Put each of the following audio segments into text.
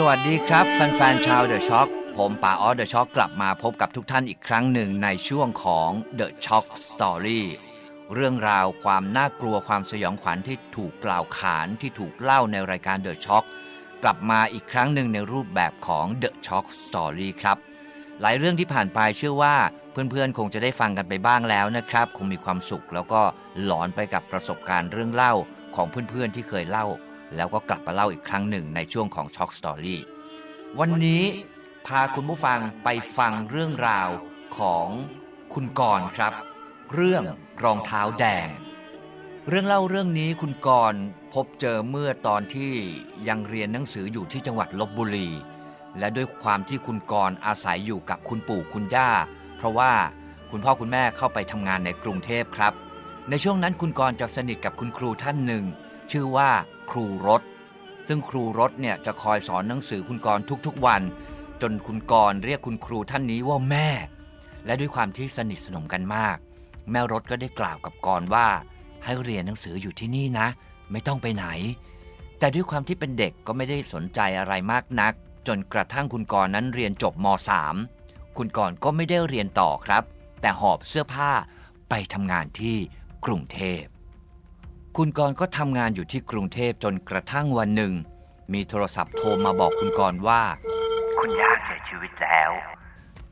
สวัสดีครับแฟนๆชาวเดอะช็อคผมป๋าออสเดอะช็อคกลับมาพบกับทุกท่านอีกครั้งหนึ่งในช่วงของ The Shock Story เรื่องราวความน่ากลัวความสยองขวัญที่ถูกกล่าวขานที่ถูกเล่าในรายการ The Shock กลับมาอีกครั้งหนึ่งในรูปแบบของ The Shock Story ครับหลายเรื่องที่ผ่านไปเชื่อว่าเพื่อนๆ คงจะได้ฟังกันไปบ้างแล้วนะครับ คงมีความสุขแล้วก็หลอนไปกับประสบการณ์เรื่องเล่าของเพื่อนๆที่เคยเล่า แล้วก็กลับมาเล่าอีกครั้งหนึ่งในช่วงของ Shock Story วันนี้พาคุณผู้ฟังไปฟังเรื่องราวของคุณกรครับ เรื่องรองเท้าแดง เรื่องเล่าเรื่องนี้คุณกรพบเจอเมื่อตอนที่ยังเรียนหนังสืออยู่ที่จังหวัดลบบุรี และด้วยความที่คุณกรอาศัยอยู่กับคุณปู่คุณย่า เพราะว่าคุณพ่อคุณแม่เข้าไปทำงานในกรุงเทพครับ ในช่วงนั้นคุณกรจะสนิทกับคุณครูท่านหนึ่ง ชื่อว่า ครูรถ ซึ่งครูรถเนี่ยจะคอยสอนหนังสือคุณกรทุกๆวัน จนคุณกรเรียกคุณครูท่านนี้ว่าแม่ และด้วยความที่สนิทสนมกันมาก แม่รถก็ได้กล่าวกับกรว่า ให้เรียนหนังสืออยู่ที่นี่นะ ไม่ต้องไปไหน แต่ด้วยความที่เป็นเด็กก็ไม่ได้สนใจอะไรมากนัก จนกระทั่งคุณกรนั้นเรียนจบม .3 คุณกรก็ไม่ได้เรียนต่อครับ แต่หอบเสื้อผ้าไปทำงานที่กรุงเทพ คุณกรณ์ก็ทำงานอยู่ที่กรุงเทพจนกระทั่งวันหนึ่ง มีโทรศัพท์โทรมาบอกคุณกรณ์ว่า คุณย่าเสียชีวิตแล้ว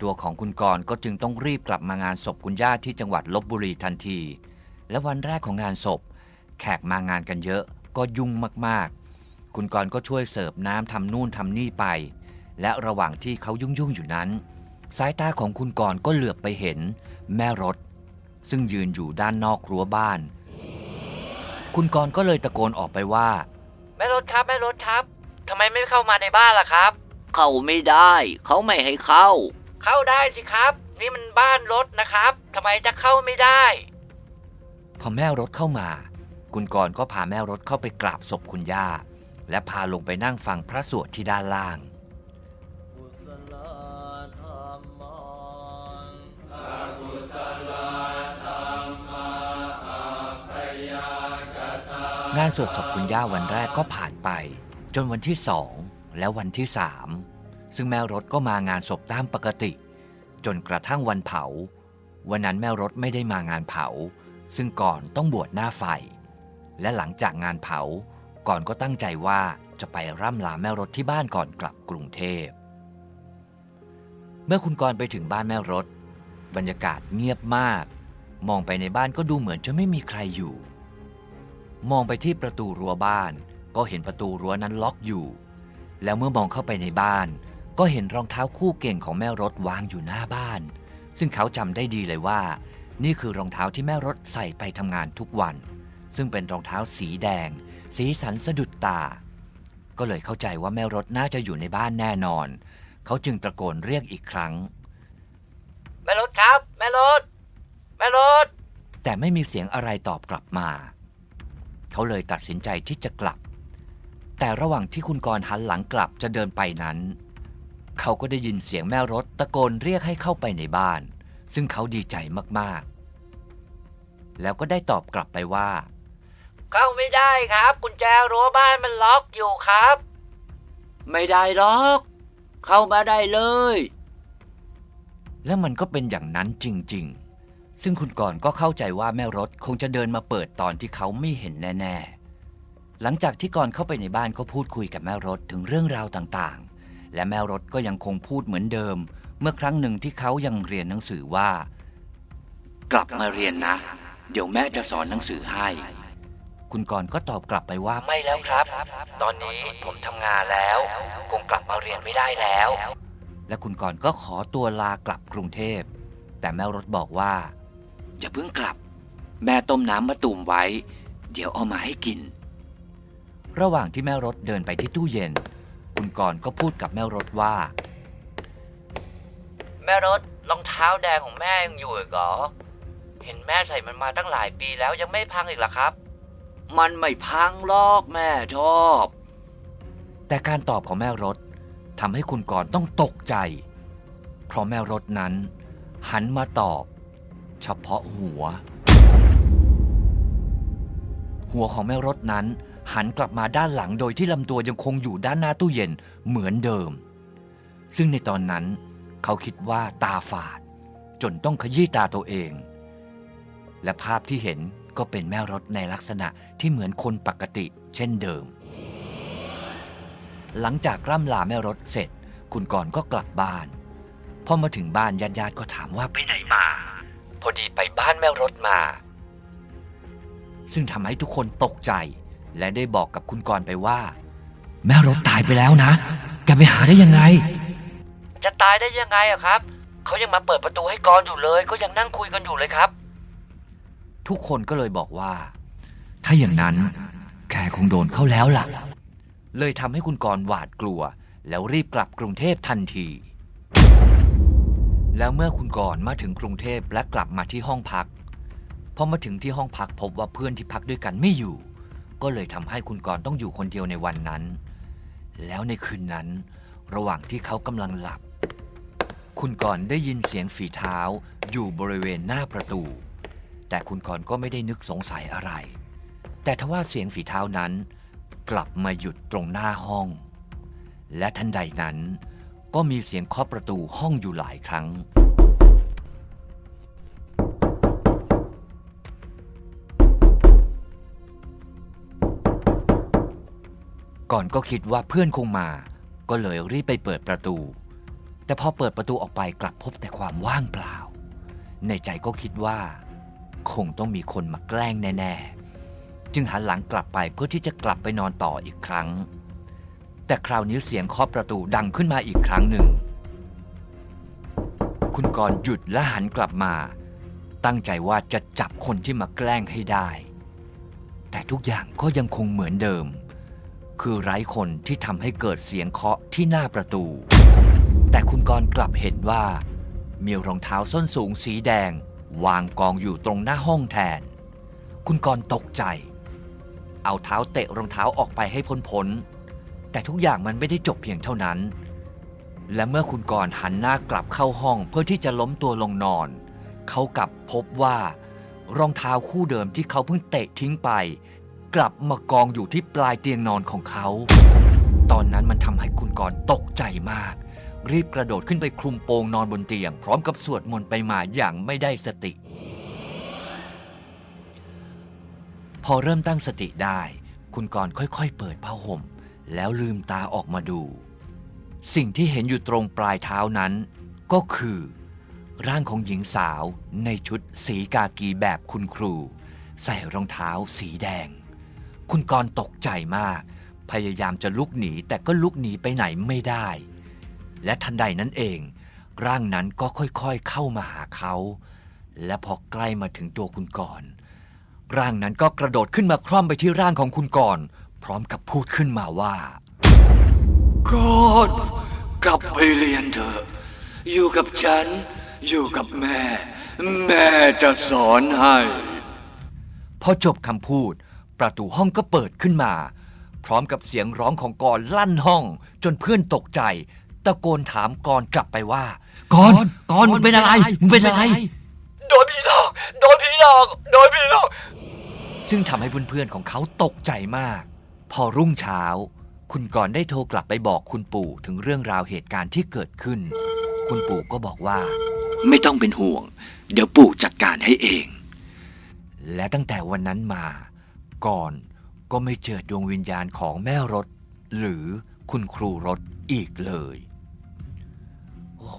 ตัวของคุณกรณ์ก็จึงต้องรีบกลับมางานศพคุณย่าที่จังหวัดลบบุรีทันที และวันแรกของงานศพ แขกมางานกันเยอะก็ยุ่งมากๆ คุณกรณ์ก็ช่วยเสิร์ฟน้ำทำนู่นทำนี่ไป และระหว่างที่เขายุ่งๆอยู่นั้น สายตาของคุณกรณ์ก็เหลือบไปเห็น แม่รถ ซึ่งยืนอยู่ด้านนอกรั้วบ้าน คุณกรณ์ก็เลยตะโกนออกไปว่า แม่รถครับแม่รถครับทำไมไม่เข้ามาในบ้านล่ะครับ เข้าไม่ได้ เขาไม่ให้เข้า เข้าได้สิครับ นี่มันบ้านรถนะครับทำไมจะเข้าไม่ได้ พอแม่รถเข้ามา คุณกรณ์ก็พาแม่รถเข้าไปกราบศพคุณย่า และพาลงไปนั่งฟังพระสวดที่ด้านล่าง งานสวดศพคุณย่าวันแรกก็ผ่านไป จนวันที่สองและวันที่สามซึ่งแม่รถก็มางานศพตามปกติ จนกระทั่งวันเผา วันนั้นแม่รถไม่ได้มางานเผา ซึ่งก่อนต้องบวชหน้าไฟ และหลังจากงานเผา ก่อนก็ตั้งใจว่าจะไปร่ำลาแม่รถที่บ้านก่อนกลับกรุงเทพ เมื่อคุณกรไปถึงบ้านแม่รถ บรรยากาศเงียบมาก มองไปในบ้านก็ดูเหมือนจะไม่มีใครอยู่ มองไปที่ประตูรั้วบ้าน ก็เห็นประตูรั้วนั้นล็อกอยู่ แล้วเมื่อมองเข้าไปในบ้าน ก็เห็นรองเท้าคู่เก่งของแม่รถวางอยู่หน้าบ้าน ซึ่งเขาจำได้ดีเลยว่า นี่คือรองเท้าที่แม่รถใส่ไปทำงานทุกวัน ซึ่งเป็นรองเท้าสีแดง สีสันสะดุดตา ก็เลยเข้าใจว่าแม่รถน่าจะอยู่ในบ้านแน่นอน เขาจึงตะโกนเรียกอีกครั้ง แม่รถครับ แม่รถแม่รถแต่ไม่มีเสียงอะไรตอบกลับมา เขาเลยตัดสินใจที่จะกลับ แต่ระหว่างที่คุณกรณ์หันหลังกลับจะเดินไปนั้น เขาก็ได้ยินเสียงแม่รถตะโกนเรียกให้เข้าไปในบ้าน ซึ่งเขาดีใจมากๆ แล้วก็ได้ตอบกลับไปว่า เข้าไม่ได้ครับ กุญแจรั้วบ้านมันล็อกอยู่ครับ ไม่ได้หรอก เข้ามาได้เลย และมันก็เป็นอย่างนั้นจริง ๆ ซึ่งคุณกรณ์ก็เข้าใจว่าแม่รถคงจะเดินมาเปิดตอนที่เขาไม่เห็นแน่ ๆ หลังจากที่กรณ์เข้าไปในบ้านก็พูดคุยกับแม่รถถึงเรื่องราวต่างๆ และแม่รถก็ยังคงพูดเหมือนเดิม เมื่อครั้งหนึ่งที่เขายังเรียนหนังสือว่า กลับมาเรียนนะ เดี๋ยวแม่จะสอนหนังสือให้ คุณกรณ์ก็ตอบกลับไปว่าไม่แล้วครับ ตอนนี้ผมทำงานแล้ว คงกลับมาเรียนไม่ได้แล้ว และคุณกรณ์ก็ขอตัวลากลับกรุงเทพ แต่แม่รถบอกว่า อย่าเพิ่งกลับ แม่ต้มน้ำมะตูมไว้ เดี๋ยวเอามาให้กิน ระหว่างที่แม่รถเดินไปที่ตู้เย็น คุณกรณ์ก็พูดกับแม่รถว่า แม่รถรองเท้าแดงของแม่ยังอยู่อีกเหรอ เห็นแม่ใส่มันมาตั้งหลายปีแล้วยังไม่พังอีกเหรอครับ มันไม่พังหรอกแม่ชอบ แต่การตอบของแม่รถทำให้คุณกรณ์ต้องตกใจ เพราะแม่รถนั้น หันมาตอบ เฉพาะหัว หัวของแม่รถนั้นหันกลับมาด้านหลังโดยที่ลำตัวยังคงอยู่ด้านหน้าตู้เย็นเหมือนเดิม ซึ่งในตอนนั้นเขาคิดว่าตาฝาด จนต้องขยี้ตาตัวเอง และภาพที่เห็นก็เป็นแม่รถในลักษณะที่เหมือนคนปกติเช่นเดิม หลังจากร่ำลาแม่รถเสร็จ คุณกรณ์ก็กลับบ้าน พอมาถึงบ้านญาติๆก็ถามว่าไปไหนมา พอดีไปบ้านแม่รถมา ซึ่งทำให้ทุกคนตกใจ และได้บอกกับคุณกรณ์ไปว่า แม่รถตายไปแล้วนะ แกไปหาได้ยังไง จะตายได้ยังไงอะครับ เขายังมาเปิดประตูให้กรอยู่เลย ก็ยังนั่งคุยกันอยู่เลยครับ ทุกคนก็เลยบอกว่า ถ้าอย่างนั้นแกคงโดนเข้าแล้วล่ะ เลยทำให้คุณกรณ์หวาดกลัว แล้วรีบกลับกรุงเทพทันที แล้วเมื่อคุณกรณ์มาถึงกรุงเทพและกลับมาที่ห้องพักพอมาถึงที่ห้องพักพบว่าเพื่อนที่พักด้วยกันไม่อยู่ ก็เลยทำให้คุณกรต้องอยู่คนเดียวในวันนั้น แล้วในคืนนั้น ระหว่างที่เขากำลังหลับ คุณกรได้ยินเสียงฝีเท้าอยู่บริเวณหน้าประตู แต่คุณกรก็ไม่ได้นึกสงสัยอะไร แต่ทว่าเสียงฝีเท้านั้น กลับมาหยุดตรงหน้าห้อง และทันใดนั้น ก็มีเสียงเคาะประตูห้องอยู่หลายครั้ง ก่อนก็คิดว่าเพื่อนคงมา ก็เลยรีบไปเปิดประตู แต่พอเปิดประตูออกไปกลับพบแต่ความว่างเปล่า ในใจก็คิดว่า คงต้องมีคนมาแกล้งแน่ ๆ จึงหันหลังกลับไปเพื่อที่จะกลับไปนอนต่ออีกครั้ง แต่คราวนี้เสียงเคาะประตูดังขึ้นมาอีกครั้งหนึ่ง คุณกรณ์หยุดและหันกลับมา ตั้งใจว่าจะจับคนที่มาแกล้งให้ได้ แต่ทุกอย่างก็ยังคงเหมือนเดิม คือไร้คนที่ทำให้เกิดเสียงเคาะที่หน้าประตู แต่คุณกรณ์กลับเห็นว่า มีรองเท้าส้นสูงสีแดง วางกองอยู่ตรงหน้าห้องแทน คุณกรณ์ตกใจ เอาเท้าเตะรองเท้าออกไปให้พ้นๆ แต่ทุกอย่างมันไม่ได้จบเพียงเท่านั้น และเมื่อคุณกรหันหน้ากลับเข้าห้องเพื่อที่จะล้มตัวลงนอน เขากลับพบว่ารองเท้าคู่เดิมที่เขาเพิ่งเตะทิ้งไป กลับมากองอยู่ที่ปลายเตียงนอนของเขา ตอนนั้นมันทำให้คุณกรตกใจมาก รีบกระโดดขึ้นไปคลุมโปงนอนบนเตียง พร้อมกับสวดมนต์ไปมาอย่างไม่ได้สติ พอเริ่มตั้งสติได้ คุณกรค่อยๆ เปิดผ้าห่ม แล้วลืมตาออกมาดู สิ่งที่เห็นอยู่ตรงปลายเท้านั้น ก็คือ ร่างของหญิงสาวในชุดสีกากีแบบคุณครู ใส่รองเท้าสีแดง คุณกรตกใจมาก พยายามจะลุกหนีแต่ก็ลุกหนีไปไหนไม่ได้ และทันใดนั้นเอง ร่างนั้นก็ค่อยๆเข้ามาหาเขา และพอใกล้มาถึงตัวคุณกรร่างนั้นก็กระโดดขึ้นมาคล่อมไปที่ร่างของคุณกร พร้อมกับพูดขึ้นมาว่าก่อนกลับไปเรียนเถอะอยู่กับฉัน อยู่กับแม่ แม่จะสอนให้พอจบคำพูด ประตูห้องก็เปิดขึ้นมา พร้อมกับเสียงร้องของกรณ์ลั่นห้อง จนเพื่อนตกใจ ตะโกนถามกรณ์กลับไปว่ากรณ์กรณ์มึงเป็นอะไรมึงเป็นอะไร โดนผีหลอกโดนผีหลอกโดนผีหลอกซึ่งทำให้เพื่อนๆของเขาตกใจมาก พอรุ่งเช้า คุณกรณ์ได้โทรกลับไปบอกคุณปู่ถึงเรื่องราวเหตุการณ์ที่เกิดขึ้น คุณปู่ก็บอกว่า ไม่ต้องเป็นห่วง เดี๋ยวปู่จัดการให้เอง และตั้งแต่วันนั้นมา ก่อนก็ไม่เจอดวงวิญญาณของแม่รถ หรือคุณครูรถอีกเลยโอ้โห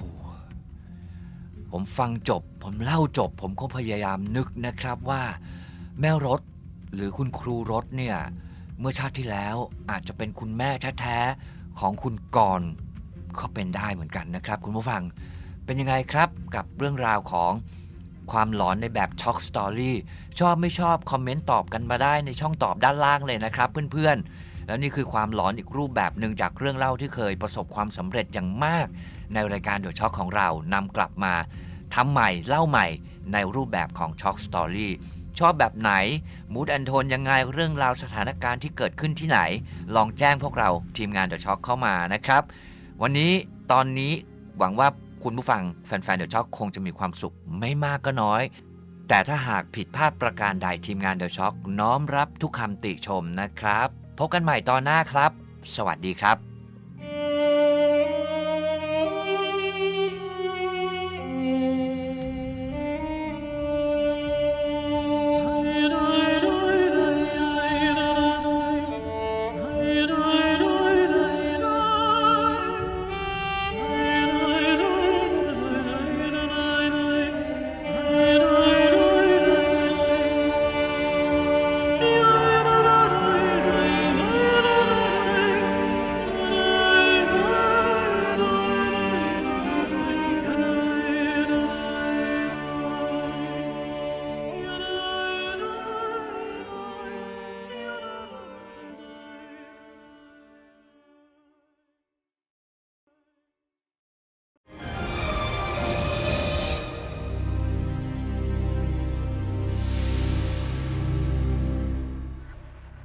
ผมฟังจบ ผมเล่าจบ ผมก็พยายามนึกนะครับว่า แม่รถหรือคุณครูรถเนี่ย เมื่อชาติที่แล้วอาจจะเป็นคุณแม่แท้ๆของคุณกรณ์ก็เป็นได้เหมือนกันนะครับ คุณผู้ฟังเป็นยังไงครับกับเรื่องราวของความหลอนในแบบช็อกสตอรี่ชอบไม่ชอบคอมเมนต์ตอบกันมาได้ในช่องตอบด้านล่างเลยนะครับเพื่อนๆ แล้วนี่คือความหลอนอีกรูปแบบหนึ่งจากเรื่องเล่าที่เคยประสบความสำเร็จอย่างมาก ในรายการเด e c ช็อกของเรานำกลับมาทำใหม่เล่าใหม่ในรูปแบบของช็อกสตอรี่ ชอบแบบไหน มูดแอนโทนยังไงเรื่องราวสถานการณ์ที่เกิดขึ้นที่ไหน ลองแจ้งพวกเราทีมงานเด e c ช็อกเข้ามานะครับ วันนี้ตอนนี้หวังว่าคุณผู้ฟังแฟนๆเด e c ช็อกคงจะมีความสุขไม่มากก็น้อย แต่ถ้าหากผิดพลาดประการใดทีมงาน The Shock น้อมรับทุกคำติชมนะครับ พบกันใหม่ตอนหน้าครับ สวัสดีครับ